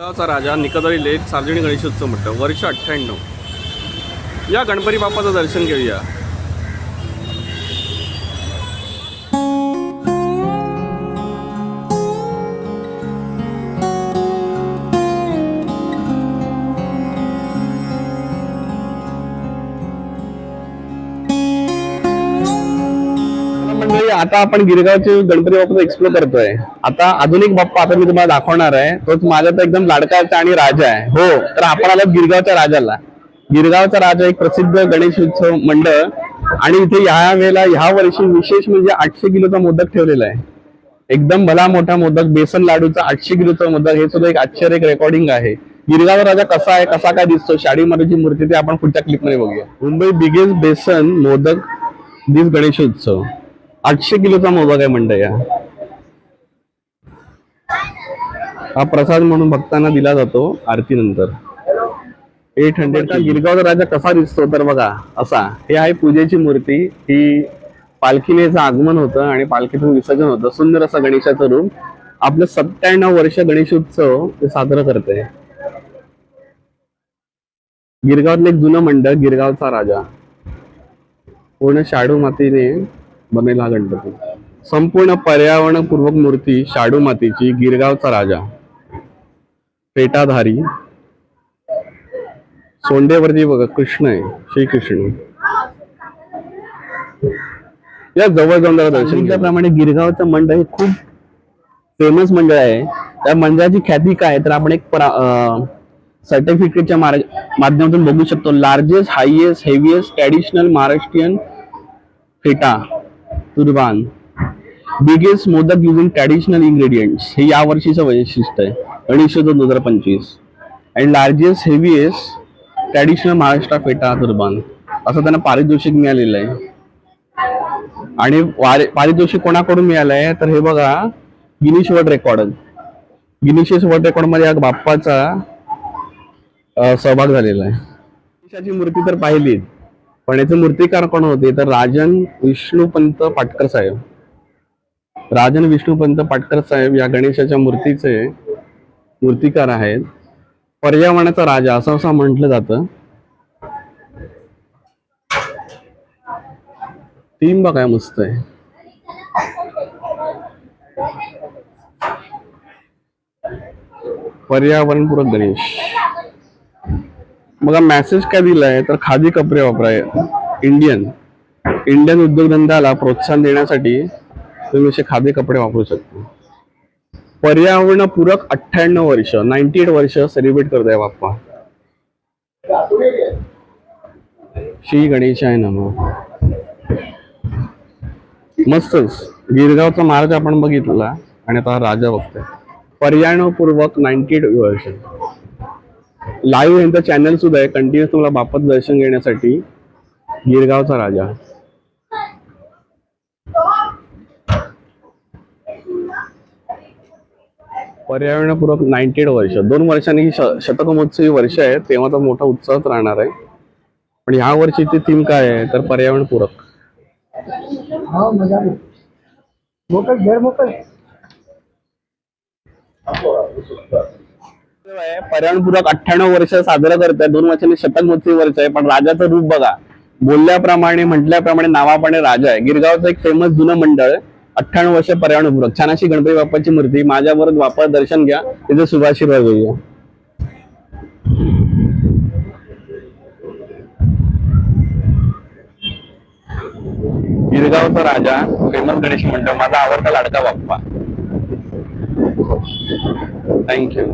गावचा राजा निकदरी लेक सार्वजनिक गणेशोत्सव म्हटलं. वर्ष अठ्ठ्याण्णव. या गणपती बाप्पाचं दर्शन घेऊया. मंडळी आता आपण गिरगावचे गणपती बाप्पा एक्सप्लोर करतोय. आता आधुनिक बाप्पा आता मी तुम्हाला दाखवणार आहे. तोच माझा तर एकदम लाडकाचा आणि राजा आहे. हो तर आपण आलो गिरगावच्या राजाला. गिरगावचा राजा एक प्रसिद्ध गणेश उत्सव मंडळ. आणि इथे या वेळेला ह्या वर्षी विशेष म्हणजे आठशे किलोचा मोदक ठेवलेला आहे. एकदम भला मोठा मोदक बेसन लाडूचा आठशे किलोचा मोदक हे सुद्धा एक आश्चर्य एक रेकॉर्डिंग आहे. गिरगाव राजा कसा आहे कसा काय दिसतो शाडी मारूची मूर्ती ते आपण पुढच्या क्लिपमध्ये बघूया. मुंबई बिगेस्ट बेसन मोदक दिस गणेशोत्सव आठशे किलोचा मोदक आहे या हा. प्रसाद म्हणून भक्तांना दिला जातो आरतीनंतर. एट हंड्रेड गिरगावचा राजा कसा दिसतो तर बघा असा. हे आहे पूजेची मूर्ती. ही पालखीनेचं आगमन होतं आणि पालखीतून विसर्जन होतं. सुंदर असं गणेशाचं रूप. आपलं सत्त्याण्णव वर्ष गणेशोत्सव ते साजरं करते. गिरगावातलं एक जुनं मंडळ गिरगावचा राजा. पूर्ण शाडू मातीने बनेला हा गणपती. संपूर्ण पर्यावरणपूर्वक मूर्ती शाडू मातीची गिरगावचा राजा. पेटाधारी. सोंडेवरती बघा कृष्ण आहे श्रीकृष्ण. या जवळ जाऊन जरा दर्शन त्याप्रमाणे गिरगावचं मंडळ हे खूप फेमस मंडळ आहे. त्या मंडळाची ख्याती काय तर आपण एक सर्टिफिकेटच्या माध्यमातून बघू शकतो. Largest highest heaviest traditional Maharashtrian pheta turban biggest modak using traditional ingredients हे या वर्षीचं वैशिष्ट्य आहे. गणेशोत्सव दोन हजार पंचवीस. And largest heaviest traditional Maharashtra pheta turban असं त्यांना पारितोषिक मिळालेलं आहे. आणि वारे- पारितोषिक कोणाकडून मिळालं आहे तर हे बघा Guinness world record Guinness world रेकॉर्डमध्ये या बाप्पाचा सहभाग झालेला आहे. गणेशाची मूर्ती तर पाहिलीच. पण याचे मूर्तिकार कोण होते? तर राजन विष्णुपंत पाटकर साहेब. राजन विष्णुपंत पाटकर साहेब या गणेशाच्या मूर्तीचे मूर्तिकार आहेत. पर्यावरणाचा राजा असं असं म्हटलं जातं. टीम बघाय मस्त आहे. पर्यावरणपूरक गणेश. बघा मेसेज काय दिलाय? तर खादी कपडे वापराय इंडियन इंडियन उद्योगधंद्याला प्रोत्साहन देण्यासाठी तुम्ही असे खादी कपडे वापरू शकता. पर्यावरणपूरक अठ्ठ्याण्णव वर्ष नाईन्टी एट वर्ष सेलिब्रेट करताय बाप्पा. श्री गणेश आहे ना मग मस्तच. गिरगावचा महाराज आपण बघितला आणि आता राजा बघतोय. पर्यावरणपूर्वक नाईन्टी एट वर्ष. लाईव्ह यांचं चॅनल सुद्धा आहे. कंटिन्युअस तुम्हाला बापत दर्शन घेण्यासाठी गिरगावचा राजा. पर्यावरणपूरक नाईन्टी एट वर्ष. दोन वर्षांनी ही श- शतकमहोत्सवी वर्ष आहे. तेव्हा तर मोठा उत्साहच राहणार आहे. पण ह्या वर्षीची थीम काय आहे? तर पर्यावरणपूरक. मोकळ. मजा आहे पर्यावरणपूरक अठ्ठ्याण्णव वर्ष साजरं आहे दोन वर्षांनी शतक महोत्सवी वर्ष आहे. पण राजाचं रूप बघा. बोलल्याप्रमाणे म्हटल्याप्रमाणे नावाप्रमाणे राजा आहे. गिरगावचं एक फेमस जुनं मंडळ अठ्ठ्याण्णव वर्ष पर्यावरणपूरक छान अशी गणपती बाप्पाची मूर्ती. माझ्यावर वापर दर्शन घ्या. तिथे शुभाशीर्वाद घेऊया गिरगावचा राजा फेमस गणेश मंडळ. माझा आवडता लाडका बाप्पा. थँक्यू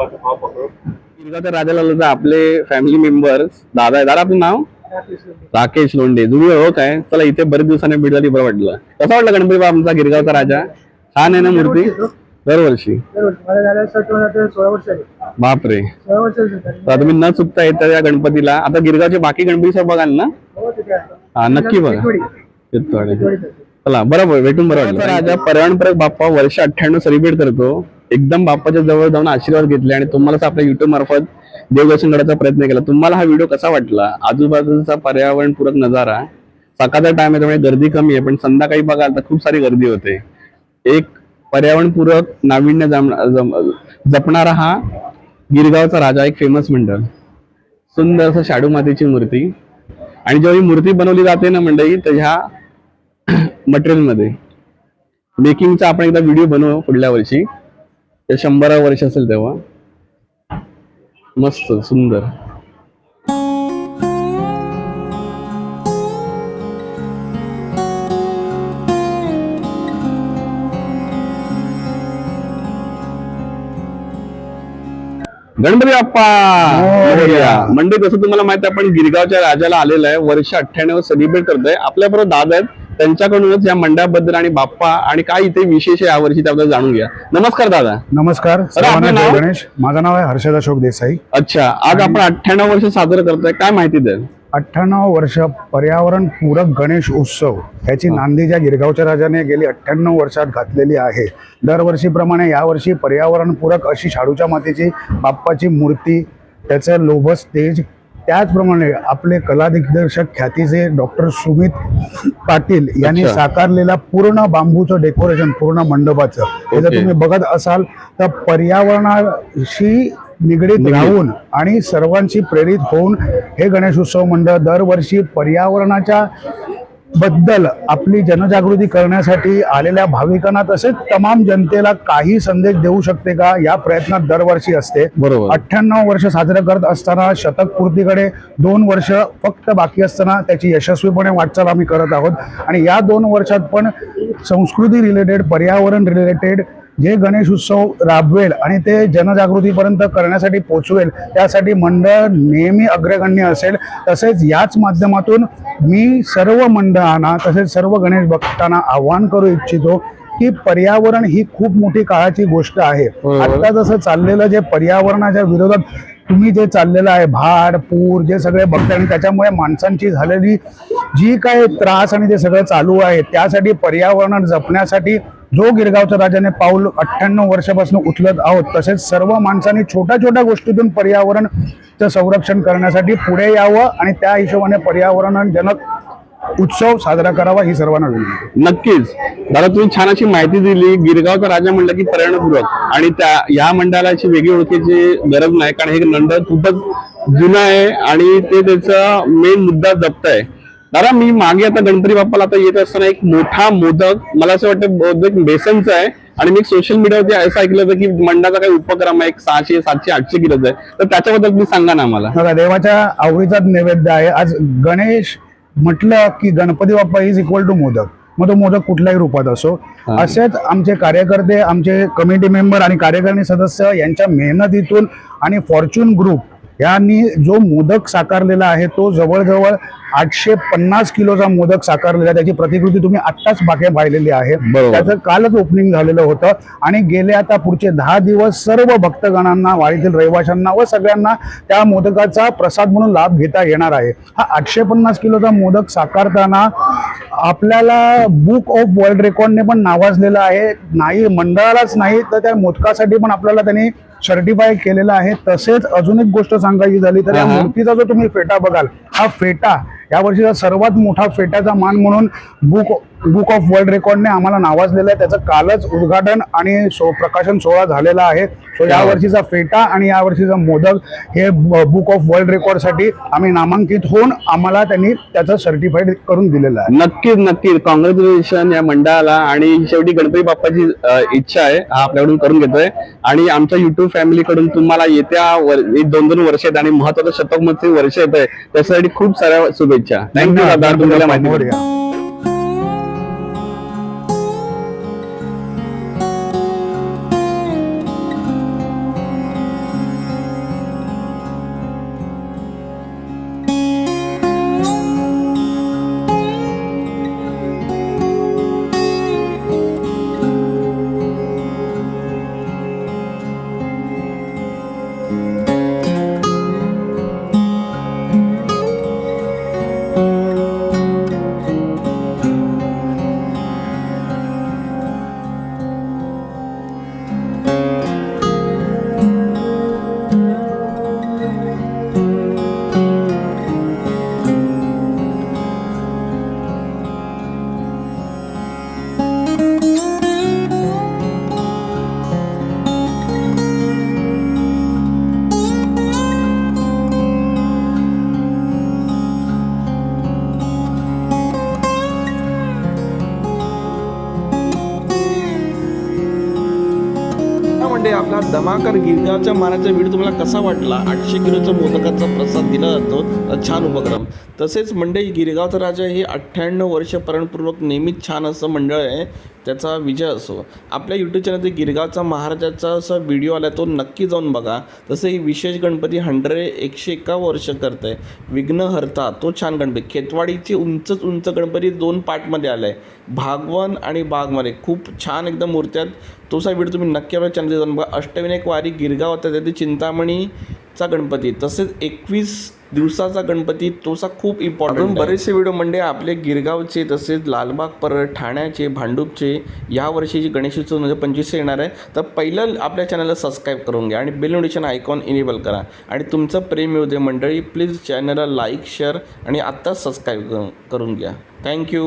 तर राजाला आपले फॅमिली मेंबर्स दादा आहे दादा आपलं नाव? राकेश लोंडे. तुम्ही होत काय चला इथे बरेच दिवसांनी भेट झाली बरं वाटलं. कसा वाटलं गणपती बाबा आमचा गिरगावचा राजा? छान आहे ना मूर्ती? दरवर्षी. बापरे. तुम्ही न चुकता येत्या या गणपतीला. आता गिरगावचे बाकी गणपती सर बघाल ना? हा नक्की बघा. चला बरोबर भेटून बरं वाटलं. राजा पर्यावरणपूरक बाप्पा वर्ष अठ्ठ्याण्णव सेलिब्रेट करतो. एकदम बाप्पाच्या जवळ जाऊन आशीर्वाद घेतले आणि तुम्हालाच आपल्या युट्यूब मार्फत देवदर्शन करण्याचा प्रयत्न केला. तुम्हाला हा व्हिडिओ कसा वाटला? आजूबाजूचा पर्यावरणपूरक नजारा सकाळचा टाइम आहे त्यामुळे गर्दी कमी आहे पण संध्याकाळी बघाल तर खूप सारी गर्दी होते. एक पर्यावरणपूरक नाविन्य जम- जपणारा हा गिरगावचा राजा एक फेमस मंडळ. सुंदर असं शाडू मातीची मूर्ती. आणि जेव्हा ही मूर्ती बनवली जाते ना मंडळी तर ह्या मटेरियलमध्ये मेकिंगचा आपण एकदा व्हिडिओ बनवू पुढल्या वर्षी. ते शंभरा वर्ष असेल तेव्हा. मस्त सुंदर. गणपती बाप्पा. म्हणजे जसं तुम्हाला माहिती आहे आपण गिरगावच्या राजाला आलेलं आहे. वर्ष अठ्ठ्याण्णव सेलिब्रेट करतोय. आपल्याबरोबर दादा आहेत. त्यांच्याकडूनच या मंडळाबद्दल आणि बाप्पा आणि काय इथे विशेष आहे यावर्षी त्याबद्दल जाणून घ्या. नमस्कार दादा. नमस्कार. सर्वांना आपलं जय नाव? गणेश. माझं नाव आहे हर्षद अशोक देसाई. अच्छा आज आपण अठ्ठ्याण्णव वर्ष साजरं करतोय. काय माहिती द्याल अठ्ठ्याण्णव वर्ष पर्यावरण पूरक गणेश उत्सव याची नांदी ज्या गिरगावच्या राजाने गेली अठ्ठ्याण्णव वर्षात घातलेली आहे. दरवर्षीप्रमाणे यावर्षी पर्यावरण पूरक अशी शाडूच्या मातीची बाप्पाची मूर्ती त्याचं लोभस तेज त्याचप्रमाणे आपले कला दिग्दर्शक ख्यातीचे डॉक्टर सुमित पाटील यांनी. साकारलेला पूर्ण बांबूचं डेकोरेशन पूर्ण मंडपाचं हे जर. तुम्ही बघत असाल तर पर्यावरणाशी निगडीत निगडीत. राहून आणि सर्वांशी प्रेरित होऊन हे गणेश उत्सव मंडळ दरवर्षी पर्यावरणाच्या बद्दल आपली जनजागृती करण्यासाठी आलेल्या भाविकांना तसेच तमाम जनतेला काही संदेश देऊ शकते का? या प्रयत्नात दरवर्षी असते. बरोबर. अठ्ठ्याण्णव वर्ष साजरं करत असताना शतक पूर्तीकडे दोन वर्ष फक्त बाकी असताना त्याची यशस्वीपणे वाटचाल आम्ही करत आहोत. आणि या दोन वर्षात पण संस्कृती रिलेटेड पर्यावरण रिलेटेड जे गणेश उत्सव राबवेल आणि ते जनजागृतीपर्यंत करण्यासाठी पोचवेल त्यासाठी मंडळ नेहमी अग्रगण्य असेल तसेच याच माध्यमातून मी सर्व मंडळांना तसेच सर्व गणेश भक्तांना आव्हान करू इच्छितो की पर्यावरण ही खूप मोठी काळाची गोष्ट आहे. आता जसं चाललेलं जे पर्यावरणाच्या विरोधात तुम्ही जे चाललेलं आहे भाड पूर जे सगळे बघताय आणि त्याच्यामुळे माणसांची झालेली जी काय त्रास आणि ते सगळं चालू आहे त्यासाठी पर्यावरण जपण्यासाठी जो गिरगावच्या राजाने पाऊल अठ्ठ्याण्णव वर्षापासून उचलत आहोत तसेच सर्व माणसांनी छोट्या छोट्या गोष्टीतून पर्यावरणचं संरक्षण करण्यासाठी पुढे यावं आणि त्या हिशोबाने पर्यावरणजनक उत्सव साजरा करावा ही सर्वांना विनंती नक्कीच. दादा तुम्ही छान अशी माहिती दिली. गिरगावचा राजा म्हणलं की पर्यावरणपूरक. आणि त्या या मंडळाची वेगळी ओळखीची गरज नाही कारण हे मंडळ खूपच जुनं आहे आणि ते त्याचा मेन मुद्दा जपत आहे दादा मी मागे आता गणपती बाप्पाला आता येत असताना एक मोठा मोदक मला असं वाटतं बहुतेक बेसनचा आहे. आणि मी सोशल मीडियावरती असं ऐकलं होतं की मंडळाचा काही उपक्रम आहे एक सहाशे सातशे आठशे किलोचा आहे. तर त्याच्याबद्दल तुम्ही सांगा ना आम्हाला. देवाच्या आवडीचाच नैवेद्य आहे. आज गणेश म्हटलं की Ganpati Bappa is equal to modak. मग तो मोदक कुठल्याही रूपात असो. असेच आमचे कार्यकर्ते आमचे कमिटी मेंबर आणि कार्यकारिणी सदस्य यांच्या मेहनतीतून आणि फॉर्च्यून ग्रुप यांनी जो मोदक साकारलेला आहे तो जवळजवळ आठशे पन्नास किलोचा मोदक साकारलेला त्याची प्रतिकृती तुम्ही आत्ताच बाकी पाहिलेली आहे. त्याचं कालच ओपनिंग झालेलं होतं. आणि गेले आता पुढचे दहा दिवस सर्व भक्तगणांना वाडीतील रहिवाशांना व सगळ्यांना त्या मोदकाचा प्रसाद म्हणून लाभ घेता येणार आहे. हा आठशे पन्नास किलोचा मोदक साकारताना आपल्याला बुक ऑफ वर्ल्ड रेकॉर्डने पण नावाजलेलं आहे. नाही मंडळालाच नाही तर त्या मोदकासाठी पण आपल्याला त्यांनी सर्टिफाय केलेलं आहे तसेच अजून एक गोष्ट सांगायची झाली तर या. मूर्तीचा जो तुम्ही फेटा बघाल हा फेटा या वर्षीचा सर्वात मोठा फेट्याचा मान म्हणून बुक बुक ऑफ वर्ल्ड रेकॉर्डने आम्हाला नावाजलेलं आहे. त्याचं कालच उद्घाटन आणि सो प्रकाशन सोहळा झालेला आहे. सो या वर्षीचा फेटा आणि या वर्षीचा मोदक हे बुक ऑफ वर्ल्ड रेकॉर्डसाठी आम्ही नामांकित होऊन आम्हाला त्यांनी त्याचं सर्टिफाईड करून दिलेलं आहे. नक्कीच नक्कीच. कॉंग्रॅच्युलेशन या मंडळाला आणि शेवटी गणपती बाप्पाची इच्छा आहे. हा आपल्याकडून करून घेतोय. आणि आमच्या युट्यूब फॅमिली कडून तुम्हाला येत्या दोन दोन वर्ष आहेत आणि महत्वाचं शतकमध्ये वर्ष येत आहे त्यासाठी खूप साऱ्या शुभेच्छा. थँक्यू दादा. तुम्हाला माहिती आपला दमाकर गिरगावच्या मानाचा व्हिडिओ तुम्हाला कसा वाटला? आठशे किलोचा मोदकाचा प्रसाद दिला जातो छान उपक्रम. तसेच मंडळी गिरगावचा राजा हे अठ्ठ्याण्णव वर्ष परंपरापूर्वक नेहमीच छान असं मंडळ आहे. त्याचा विजय असो. आपल्या यूट्यूब चॅनलमध्ये गिरगावचा महाराजाचा असा व्हिडिओ आला तो नक्की जाऊन बघा. तसं ही विशेष गणपती हंड्रेड एकशे एका वर्ष करत आहे विघ्नहर्ता तो छान गणपती. खेतवाडीची उंचच उंच गणपती दोन पार्टमध्ये आला आहे भागवन आणि बागमध्ये खूप छान एकदम मूर्त्यात आहेत. तोसा व्हिडिओ तुम्ही नक्की आपल्या चॅनल जाऊन बघा. अष्टविनायक वारी गिरगाव होता त्यातील चिंतामणीचा गणपती. तसेच एकवीस दिवसाचा गणपती तोसा खूप इम्पॉर्टंट बरेचसे व्हिडिओ म्हणजे आपले गिरगावचे तसेच लालबाग परत ठाण्याचे भांडूपचे या वर्षीची गणेशोत्सव म्हणजे पंचवीसशे येणार आहे. तर पहिलं आपल्या चॅनलला सबस्क्राईब करून घ्या आणि बेल नोटिफिकेशन आयकॉन इनेबल करा. आणि तुमचं प्रेम येऊ दे मंडळी प्लीज चॅनलला लाईक शेअर आणि आत्ताच सबस्क्राईब करून घ्या. थँक्यू